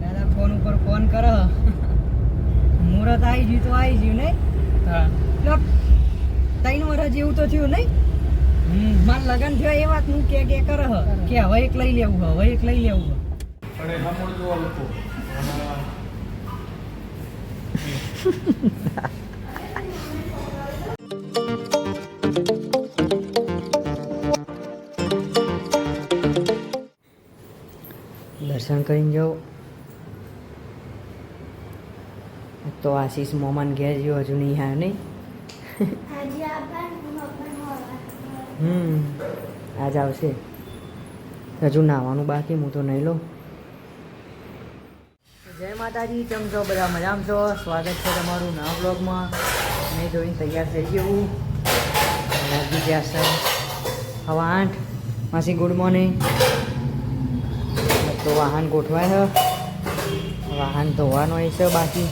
દાદા ફોન ઉપર ફોન કર. મુહૂર્ત આવી ગયું તો આવી ગયું નહીં? હા. ત્રણ વર્ષ જેવું તો થયું નહીં? મારા લગ્ન લગન થયો એ વાત હું કે કે કર કે હવે એક લઈ લેવું હવે એક લઈ લેવું હે. દર્શન કરીને જાઉં તો આશીષ મોમાન ઘેર જેવો હજુ નહીં આવ્યો નહીં. હમ આજ આવશે. હજુ નાવાનું બાકી હું તો નહીં લઉં. જય માતાજી કેમ છો? બધા મજામાં છો? સ્વાગત છે તમારું નવા બ્લોગમાં મેં જોઈને તૈયાર થઈ ગયું લાગી ગયા છે. હવે આઠ. માસી ગુડ મોર્નિંગ વાહન ગોઠવાય છે. વાહન ધોવાનો છે બાકી.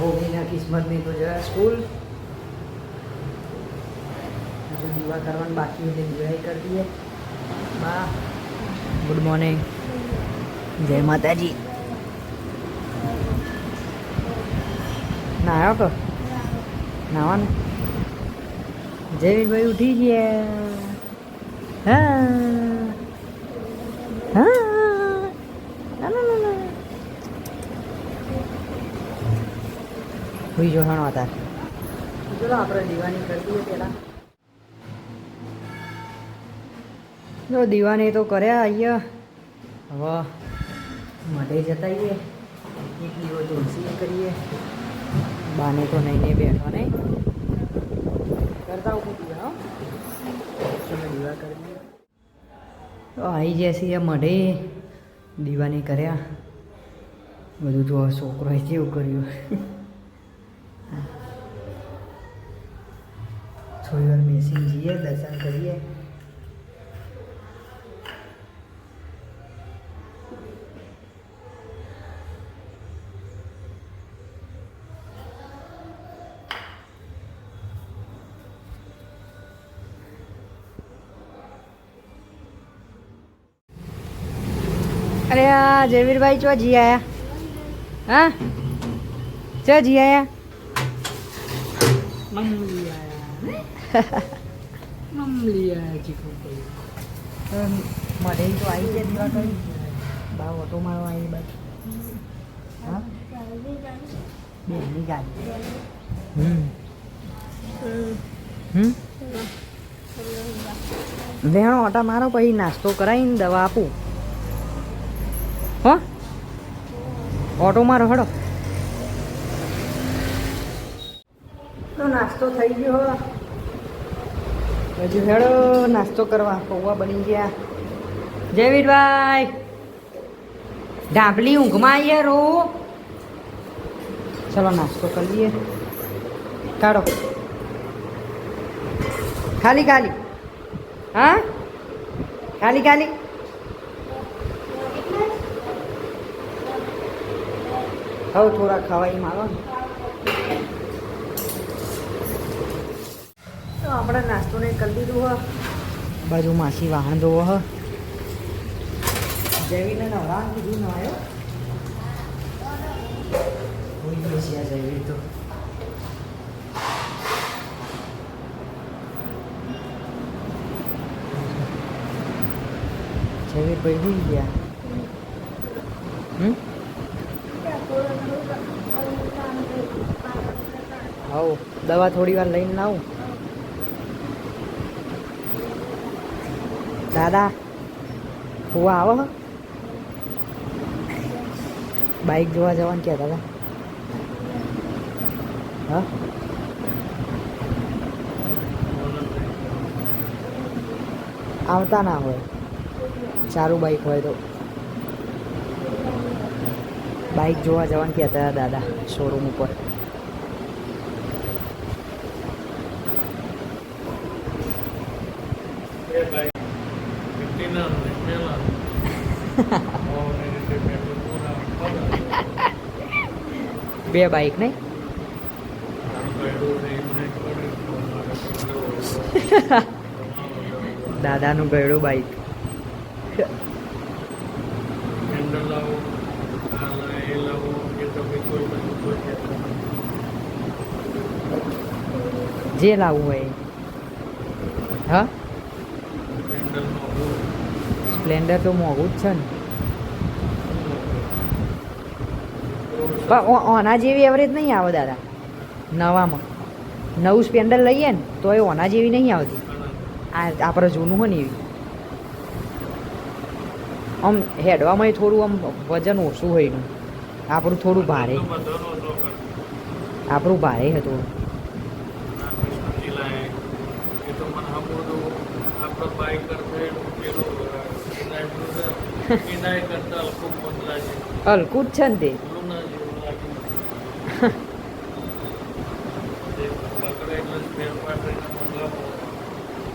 ભોગીના કિસ્મતની તો જરા સ્કૂલ. હજુ દીવા કરવાનું બાકી એટલે એન્જોય કરી દઈએ. બા. ગુડ મોર્નિંગ જય માતાજી. નાયો તો? નાવાનું જયવીરભાઈ ઉઠી ગયા. હા. હુઈ જો હણો તાર. ચલો આપણે દીવાની કરી દઈએ પેલા જો દીવાની તો કર્યા અહીંયા હવે મઢે જતા આવીએ એક દીવો તુલસી કરીએ. બાને તો નહીં નહીં બેઠો નહીં. કરતા હું. દીવા દીવા કરી દઈએ. તો આવી ગયા છીએ મઢે દીવાની કર્યા. બધું તો છોકરો કેવું કર્યું? થોડી વાર બેસી જઈએ, દર્શન કરીએ. અરે આ જયવીરભાઈ ચો જી આયા? હા? ચો જી આયા? મમલી આયા. મમલી આયા ચીકુ મળે તો આવી જાય દીવા કરી. બા ઓટો મારવા આવી બાજુ. હા? બેની ગાડી. હમ. હમ? વેણો ઓટા મારો પછી નાસ્તો કરાવીને દવા આપું. હો? ઓટો મારો હડો. તો નાસ્તો થઈ ગયો. હજુ હેડો નાસ્તો કરવા. પૌવા બની ગયા. જયવીરભાઈ ઢાંભલી ઊંઘમાં આવીએ રો. ચલો નાસ્તો કરી લઈએ. કાઢો. ખાલી ખાલી. હા? ખાલી ખાલી. હવે થોડા ખવાઈ મારો ને. તો આપણે નાસ્તો ને કરી દીધું હ. બાજુ માસી વાહન ધોવો હ. જૈવીને નવરાન કીધું ન આવ્યો? જયવીર તો. જૈવી ભાઈ ગયા. હમ? આવો, દવા થોડી વાર લઈને આવું. દાદા, ફુવા આવો બાઇક જોવા જવાનું ક્યાં દાદા? હા? આવતા ના હોય. સારું બાઈક હોય તો. બાઇક જોવા જવાનું કહેતા હતા દાદા? શોરૂમ ઉપર. બે બાઈક નહીં? દાદાનું ગયડું બાઈક. જે લાવવું હોય હા? સ્પ્લેન્ડર તો મોંઘું જ છે ને. પણ ઓના જેવી એવરેજ નહીં આવે દાદા. નવામાં. નવું સ્પેન્ડર લઈએ ને તો એ ઓના જેવી નહીં આવતી. આ આપણે જૂનું હોય ને એવી. આમ હેડવામાં થોડું આમ વજન ઓછું હોય એનું. આપણું થોડું ભારે. આપણું ભારે હતું હલકું જ છે ને તો મને સાંભળ્યું હતું, આપણો બાઈક કરતો એનું પેલું, અ, એના જેવું છે. એનાય કરતા હલકું મન લાગે. હલકું જ છે ને તે લુના જેવું લાગે. તે પકડે એટલે spare part એને મંગાવો.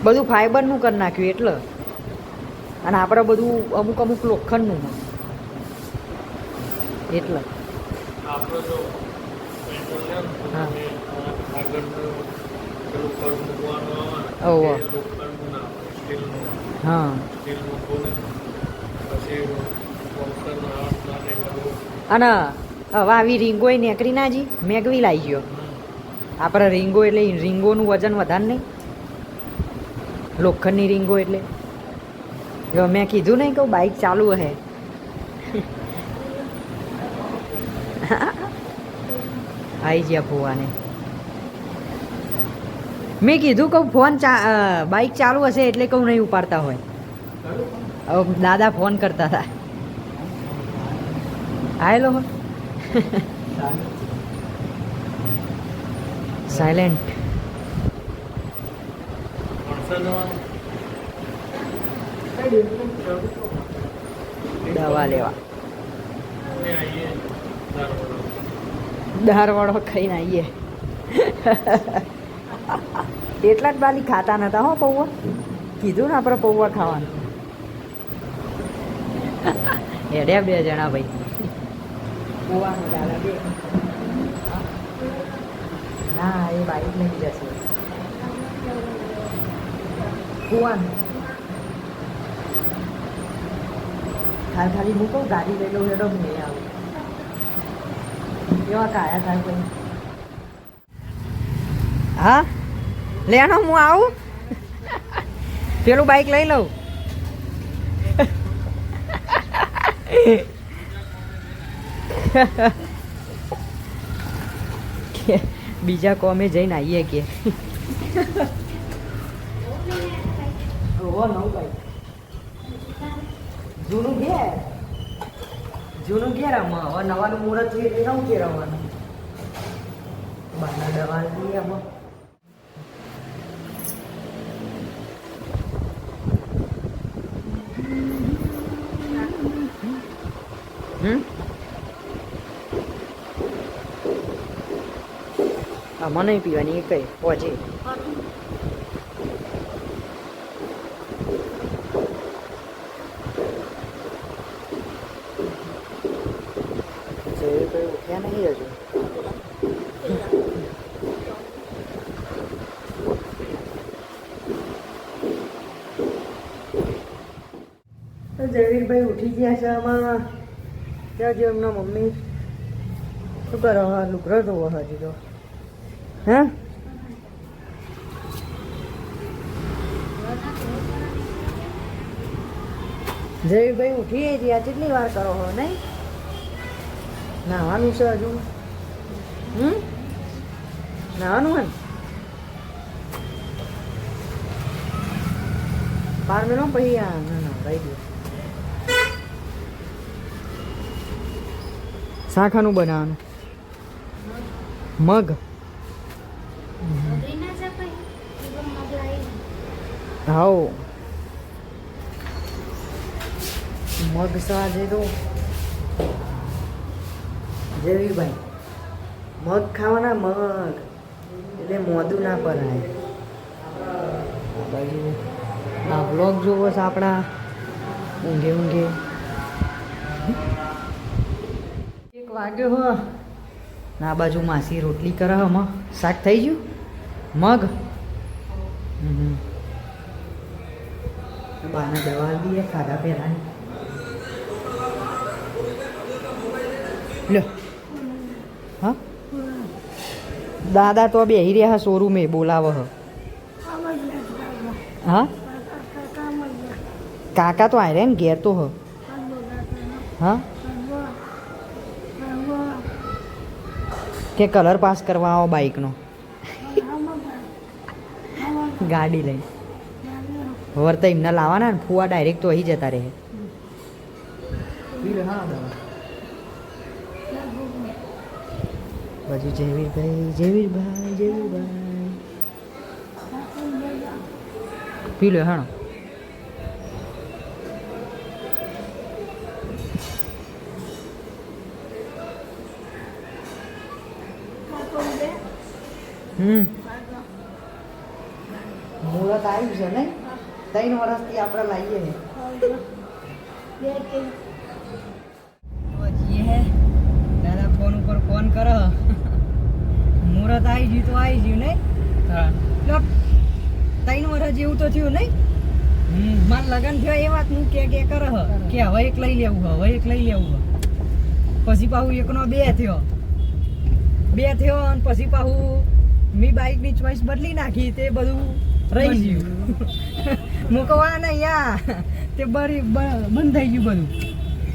બધું ફાઈબરનું કરી નાખ્યું એટલે. અને આપણે બધું અમુક અમુક લોખંડનું એટલે. હા. અને હવે આવી રીંગોય નેકરી નાજી મેગવી લાવી ગયો. આપણે રીંગો એટલે રીંગોનું વજન વધારે નહીં. લોખંડની રીંગો એટલે. જો મેં કીધું નહીં કહું બાઇક ચાલુ હે. આવી ગયા ભુવાને. મેં કીધું કહું ફોન ચા બાઇક ચાલુ હશે એટલે કહું નહીં ઉપાડતા હોય. દાદા ફોન કરતા હતા. આવેલો હો. સાયલેન્ટ દવા લેવા. દારવાળો ખાઈને આવીએ. એટલા જ બાલી ખાતા નતા હો પૌવા. કીધું ને આપણે પૌવા ખાવાનું. હેડ્યા બે જણા ભાઈ. પૌવા દાદા બે. ના એ બાઈક લઈ જશે કુવાનું ખાલી ખાલી મૂકો ગાડી લઈ લઉં હેડો હું નહીં આવું કેવા કાયા થાય કોઈ હા લેનો હું આવું પેલું બાઈક લઈ લઉં કે બીજા કોમે જઈને આવીએ કે. જૂનું ઘેર? જૂનું ઘેર આમાં? હવે નવાનું મુહૂર્ત થયું એટલે નવું ઘેર આવવાનું. બહારના દવા આમાં. હમ? આમાં નહીં પીવાની એ કઈ પહોંચે ઉઠ્યા નહીં હજુ. જયવીરભાઈ ઉઠી ગયા છે આમાં. ત્યાં જે એમના મમ્મી. શું કરો હા ધોવા ધોવો હજી તો. હે? જયવીરભાઈ ઉઠી ગયા કેટલી વાર કરો હો, નહીં? નાવાનું છે હજુ. હમ? નાવાનું ને? બાર મિનો પછી આ, ના ના રહી ગયો શાખાનું બનાવવાનું. મગ. હાઉ. મગ સાજે જેવી જેવીભાઈ મગ ખાવાના મગ. એટલે મોદું ના પરાય. આ બાજુ આ બ્લોગ જોવો છે આપણા. ઊંઘે ઊંઘે. એક વાગ્યો હો. ને બાજુ માસી રોટલી કરે હમાં શાક થઈ ગયું? મગ? બાને દવા આપી ખાધા પહેલાની. લો હા? દાદા તો બેહી રહ્યા શોરૂમે બોલાવે હ. હા? કાકા તો આયરે ને ઘેર તો હ. હા? કે કલર પાસ કરવા આવો બાઈકનો ગાડી લઈ. વર્તા એમને લાવવાના ને, ફુવા ડાયરેક્ટ તો અહીં જતા રહે. બાજુ જયવીરભાઈ જયવીરભાઈ જયવીરભાઈ પી લો, હાણો. હમ. મુહૂર્ત આવ્યું છે ને ત્રણ વર્ષથી આપણે લાવીએ હે. દાદા ફોન ઉપર ફોન કરો. મુહૂર્ત આવી ગયું તો આવી ગયું નહીં? હા. ત્રણ વર્ષ જેવું તો થયું નહીં? માર લગન થયો એ વાત હું કે કે કરે. હ કે હવે એક લઈ લેવું હવે એક લઈ લેવું. હ પછી પાછું એકનો બે થયો. બે થયો અને પછી પાછું મી બાઇકની ચોઈસ બદલી નાખી તે બધું રહી ગયું. મૂકવા ને યા. તે બરી બંધ થઈ ગયું બધું.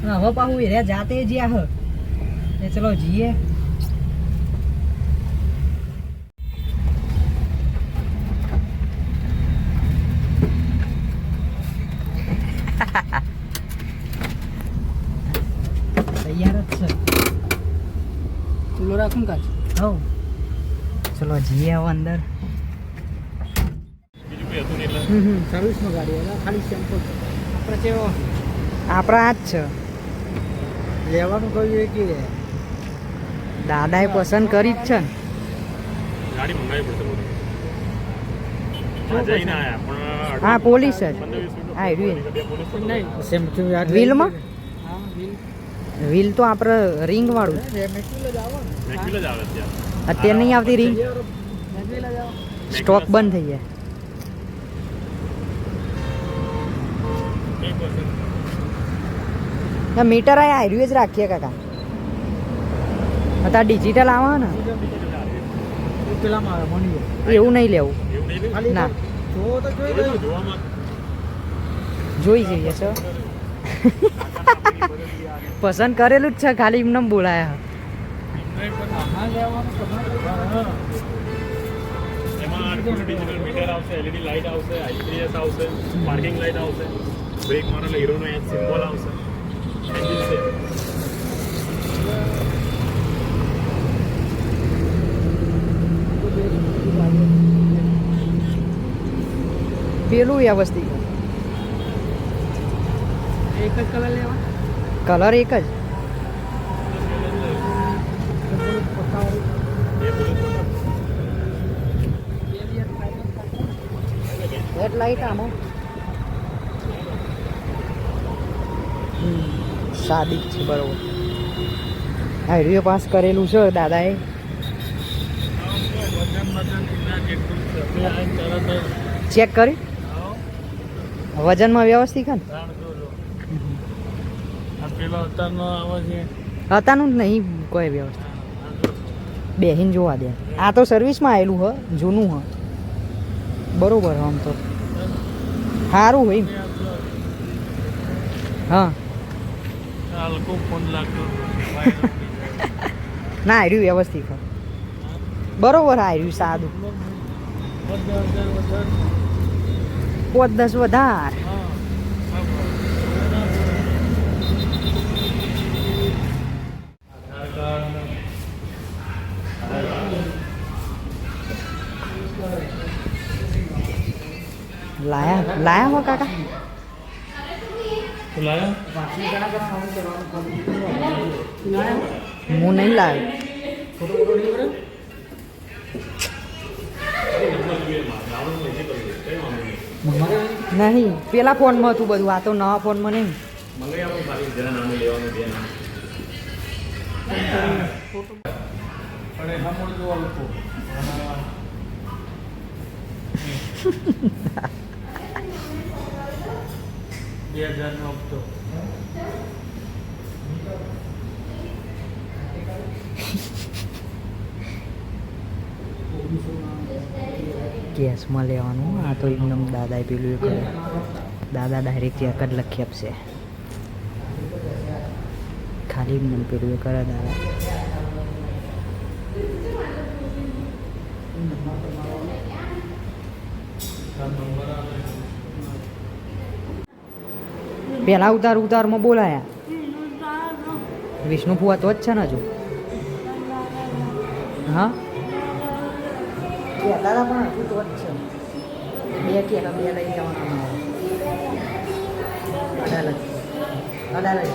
હવે પાછું એ જાતે જ્યાં હ. એ ચલો જઈએ તૈયાર જ છે ચૂલો રાખું કાચ હો જઈએ હવે અંદર. સર્વિસમાં ગાડી હતા ખાલી સેમ્પલ આપણે કેવો આપણા આ જ છે. લેવાનું કહ્યું કે દાદાએ પસંદ કરી જ છે ને. ગાડી મંગાવી પડશે હા જઈને આયા પણ હા પોલીસ જ. હા સેમ્પલ વ્હીલમાં? વ્હીલ તો આપણે રિંગ વાળું આવો આવે અત્યારે. નહીં આવતી રિંગ આવો સ્ટોક બંધ થઈ જાય. ના, મીટર આ આર્યું જ રાખીએ કાકા. અત્યારે ડિજિટલ આવે ને. એવું નહીં લેવું. ને? જોઈ જઈએ છો પસંદ કરેલું જ છે, ખાલી એમને બોલાયા. એમાં ફૂલ ડિજિટલ મીટર આવશે એલઈડી લાઇટ આવશે આઈપીએસ આવશે પાર્કિંગ લાઇટ આવશે. બ્રેક મારેલા હીરોનો એ સિમ્બોલ આવશે એન્જિન છે પેલું વ્યવસ્થિત. એક જ કલર લેવા? કલર એક જ એ પોલીસ હેડલાઇટ સાદી છે, બરોબર. હાઈવે પાસ કરેલું છે દાદાએ. ચેક કરી? વજનમાં વ્યવસ્થિત છે ને? હતાનું જ નહીં, કોઈ વ્યવસ્થા બેહીન જોવા દે. આ તો સર્વિસમાં આવેલું હ, જૂનું હ. બરોબર આમ તો. સારું હોય. હા. ના આર્યું વ્યવસ્થિત બરોબર આર્યું સાદું. પોત દસ વધાર. લાયા લાયા હો કાકા હું નહીં લાવ્યો નહીં પેલા ફોનમાં હતું બધું આ તો નવા ફોનમાં નહીં મંગાઈ આપણું ખાલી જરા નાનું લેવાનું બે હજારનો હપ્તો. ગેસમાં લેવાનું. આ તો એકદમ દાદાએ પેલું એ કર્યું દાદા ડાયરેક્ટ ચેક જ લખી આપશે. ખાલી એકદમ પેલું કરે દાદા. નંબર આવે. પેલા ઉતાર ઉતારમાં બોલાયા. વિષ્ણુ ફુવા તો જ છે ને હજુ. હા? દાદા હજુ તો જ છે. બે કે બે લઈ જવાના અડાલજ. અડાલજ.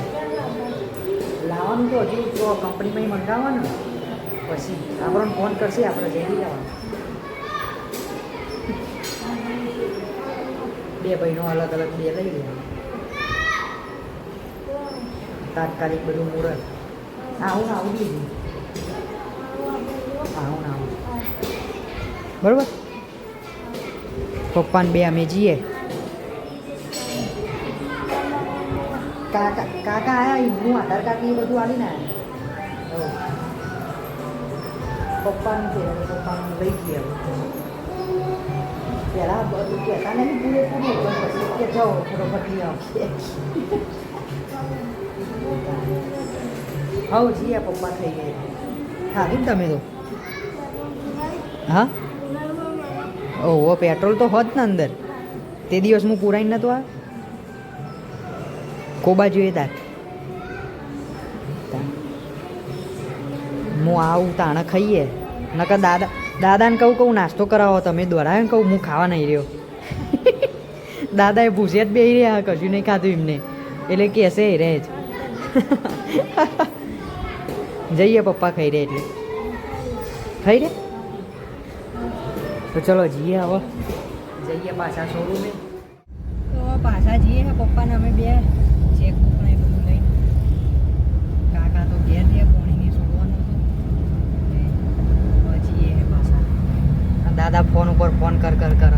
લાવવાનું તો હજુ તો કંપનીમાં મંગાવવાનું. પછી આપણને ફોન કરશે, આપણે જઈ જવાનું. બે ભાઈનો અલગ અલગ બે લઈ લેવાનું. તાત્કાલિક બધું મુહૂર્ત આવું ને આવું બીજું આવું ને આવું બરોબર પપ્પાને બે અમે જઈએ કાકા કાકા આયા એમનું આધાર કાર્ડ ને એ બધું આવીને આવ્યા પપ્પાનું છે હવે પપ્પાનું લઈ જઈએ હવે પહેલાં બધું કહેતા નહીં પૂરેપૂરું પણ પછી કે જાઓ થોડો બદલી આવશે હવ જીયા પપ્પા થઈ ગયા હા ને તમે તો? હા? ઓહો, પેટ્રોલ તો હોત ને અંદર. તે દિવસ હું પુરાઈને નતો આ. કોબા જોઈએ તાર. હું આવું તાણે ખાઈએ. નકર દાદા, દાદાને કહું કહું, નાસ્તો કરાવો. તમે દોડાવે કહું, હું ખાવા નહીં રહ્યો. દાદાએ ભૂસિયા જ બેહી રહ્યા, કશું નહીં ખાધું એમને. એટલે કહેશે રહે જ. જઈએ પપ્પા ખાઈ રહે એટલે. ખાઈ રે તો ચલો જઈએ હવે. જઈએ પાછા શોરૂમે તો પાછા જઈએ હે પપ્પાને અમે બે ચેકબુક ને એ બધું લઈને. કાકા તો ઘેર છે પોણીની છોડવાનું હતું. એટલે હવે જઈએ હે પાછા. આ દાદા ફોન ઉપર ફોન કર કર કર.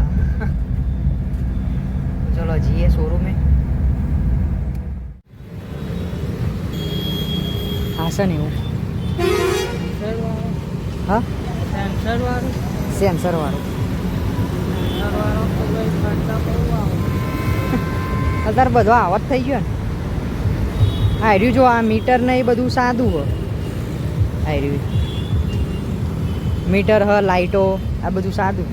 ચલો જઈએ શોરૂમે હા છે ને એવું. હા? અત્યારે બધો આવત થઈ ગયો ને. હાર્યું રહ્યું જો આ મીટર ને એ બધું સાદું હ. આ રહ્યું. મીટર હ લાઇટો આ બધું સાદું.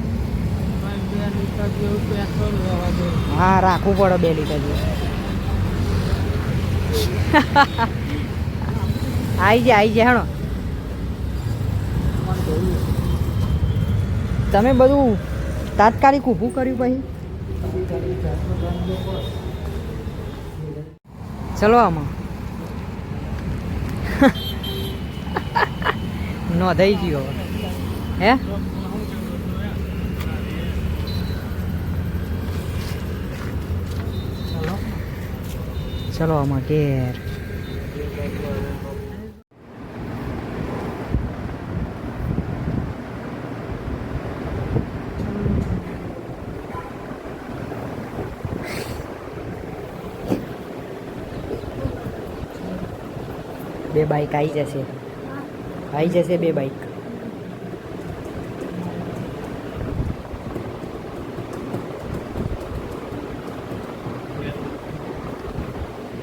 હા રાખવું પડે બે લીટર જેવું. આઈ જાય આઈ જાય હેણો. તમે બધું તાત્કાલિક ઊભું કર્યું પછી? ચલો આમાં. નોંધાઈ ગયો હવે. હે? ચલો આમાં ઘેર. બે બાઈક આવી જશે આવી જશે બે બાઈક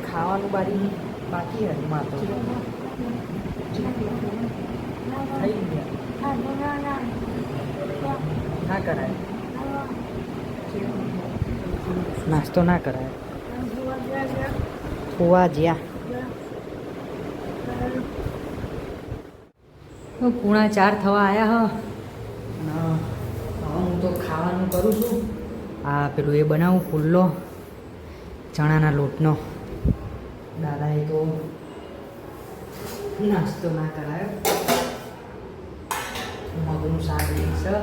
ખાવાનું બારી બાકી હતી માં તો થઈ ગયા ના કરાય નાસ્તો ના કરાય ફુવા જ્યાં પૂણા ચાર થવા આવ્યા હ. હું તો ખાવાનું કરું છું. આ પેલું એ બનાવું પુલ્લો ચણાના લોટનો. દાદાએ તો નાસ્તો ના કરાયો. મગનું શાક લે છે.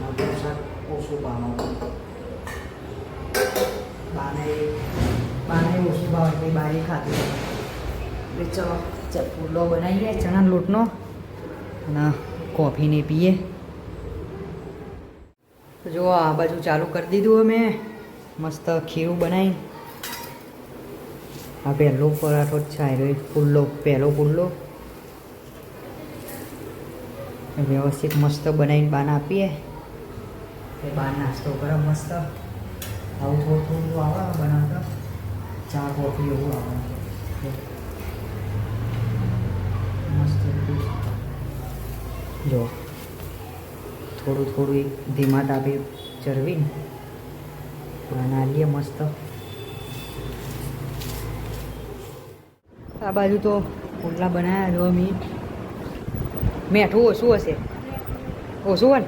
મગનું શાક ઓછું ભાવવાનું બાને બાને ઓછું ભાવ એટલે બારે ખાતું એટલે ચલો. ચાલ પુલ્લો બનાવીએ ચણા લોટનો. અને કોફીને પીએ. જો આ બાજુ ચાલુ કરી દીધું અમે. મસ્ત ખીરું બનાવી આ પહેલો પરાઠો જ છે આયરો ફૂલ્લો પહેલો ફૂલ્લો વ્યવસ્થિત મસ્ત બનાવીને બાન આપીએ. એ બાર નાસ્તો કરે મસ્ત. આવું થોડું થોડું આવે, બનાવતા. ચા, કોફી, એવું આવે મસ્ત બધું જો, થોડું થોડું ધીમા તાપે ચરવીને બના લઈએ મસ્ત. આ બાજુ તો પુડલા બનાવ્યા જો મી. મેઠું ઓછું હશે. ઓછું હોય ને?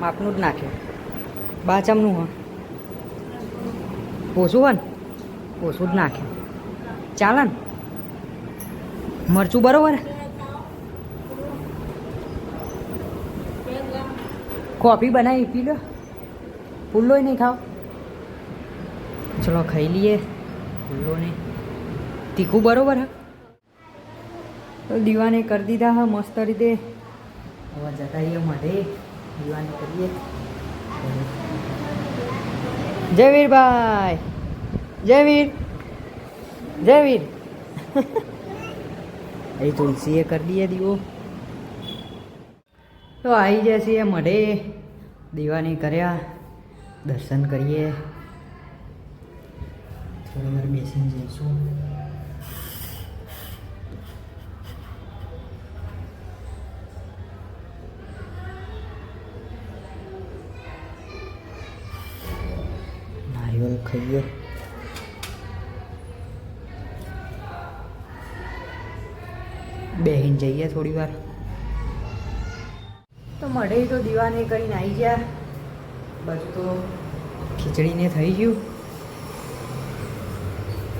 માપનું જ નાખ્યું બાચમનું હોય. ઓછું હોય ને? ઓછું જ નાખ્યું ચાલે ને? મરચું બરોબર? કોફી બનાવી પી લો. પુલ્લો નહીં ખાઓ. ચલો ખાઈ લઈએ. પુલ્લો નહીં. તીખું બરોબર હા? તો દીવાને કરી દીધા હા મસ્ત રીતે. હવે જતા રહીએ મઢે દીવાને કરીએ. જયવીર ભાઈ. જયવીર જયવીર જય એ તુલસીએ કરી દઈએ દીવો. તો આવી જશે એ મઢે દીવાની કર્યા. દર્શન કરીએ. થોડી વાર બેસીને જઈશું. નારિયેળ ખાઈએ. બેહીને જઈએ થોડી વાર. તો મઢે તો દીવાને કરીને આવી ગયા બધું તો ખીચડીને થઈ ગયું.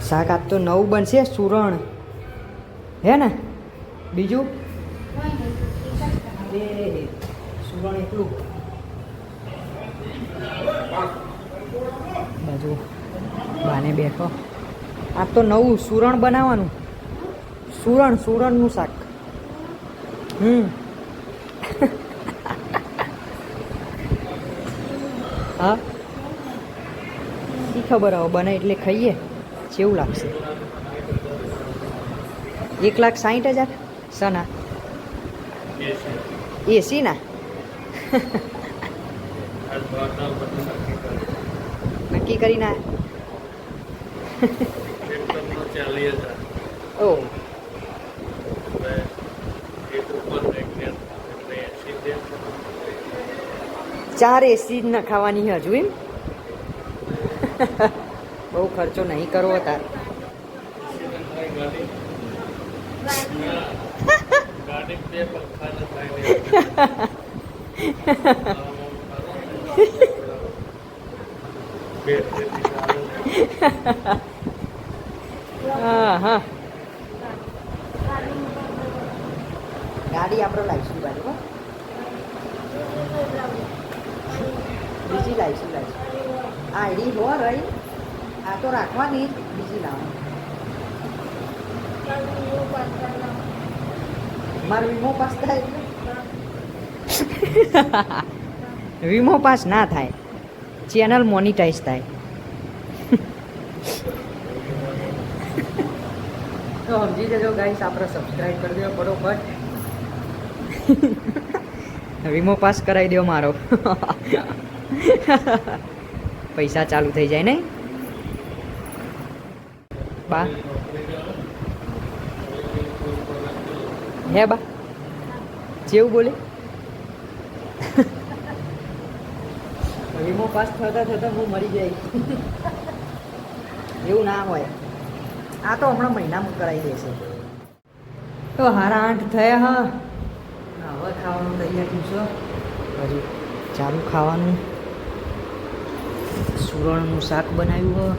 શાક આજ તો નવું બનશે, સુરણ. હે ને? બીજું? સુરણ એટલું. બાજુ બાને બેઠો. આ તો નવું સુરણ બનાવવાનું. સુરણ, સુરણનું શાક. હમ. હા? શી ખબર આવો બને એટલે ખાઈએ? કેવું લાગશે. એક લાખ સાહીઠ હજાર? સના. એસી ના નક્કી કરી ના. ઓ હવે એક ઉપર એક નીચે. એટલે એંસી થયા. ચાર એસી જ નખાવાની હજુ, એમ? બહુ ખર્ચો નહીં કરવો તાર. ને હા હા ગાડી આપણો લાવીશું બાજુ બીજી લાવીશું લાવીશું આ આઈડી હો રહી, આ તો રાખવાની બીજી લાવવાની મારો વીમો પાસ થાય? વીમો પાસ ના થાય. ચેનલ મોનિટાઈઝ થાય. તો સમજી જજો ગાઈસ, આપણે સબસ્ક્રાઈબ કરી દો ફટોફટ વીમો પાસ કરાવી દો મારો. પૈસા ચાલુ થઈ જાય નહીં? બા. હે બા. જેવું બોલે. વીમો પાસ થતા થતા હું મરી જાય. એવું ના હોય. આ તો હમણાં મહિનામાં કરાવી દેશે. તો હારા આઠ થયા, હા. હવે ખાવાનું તૈયાર થયું છે. હજુ ચાલુ ખાવાનું. સુરણનું શાક બનાવ્યું હોય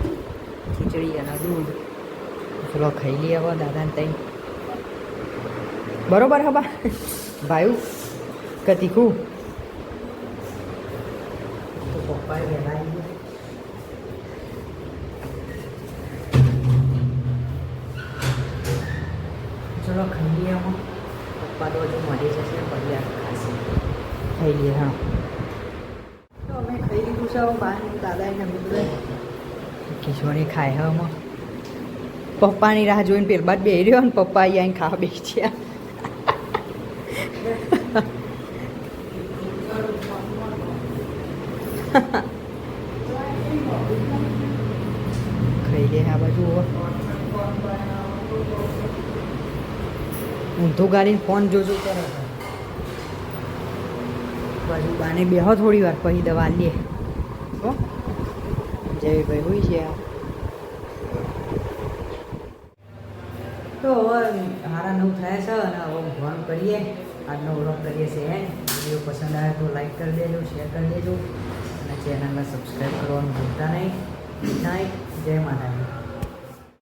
ખીચડી અને દૂધ. ચલો ખાઈ લઈએ હવે દાદાને તઈ. બરોબર હબા ભાઈ કે તીખું તો પપ્પાએ આવી ચલો ખાઈ લઈએ પપ્પા તો હજુ મળી જશે ખાઈ લઈએ હા. તો અમે ખાઈ લીધું છે ખાય હવે આમાં પપ્પાની રાહ જોઈને પેલ બાદ બે રહ્યો ને પપ્પા અહીંયા ખાવા બેસી છે ખાઈ લે આ બાજુ ઊંધું ગાડીને ફોન જોજો કરે બાને બેહો થોડી વાર, પછી દવા લે. હો? જય ભાઈ હોય છે તો હવે હારા નવ થયા છે અને હવે ફોન કરીએ. આજનો વ્લોગ કરીએ છીએ વીડિયો પસંદ આવે તો લાઈક કરી દેજો શેર કરી દેજો. અને ચેનલને સબસ્ક્રાઈબ કરવાનું ભૂલતા નહીં. નાઇટ જય માતાજી.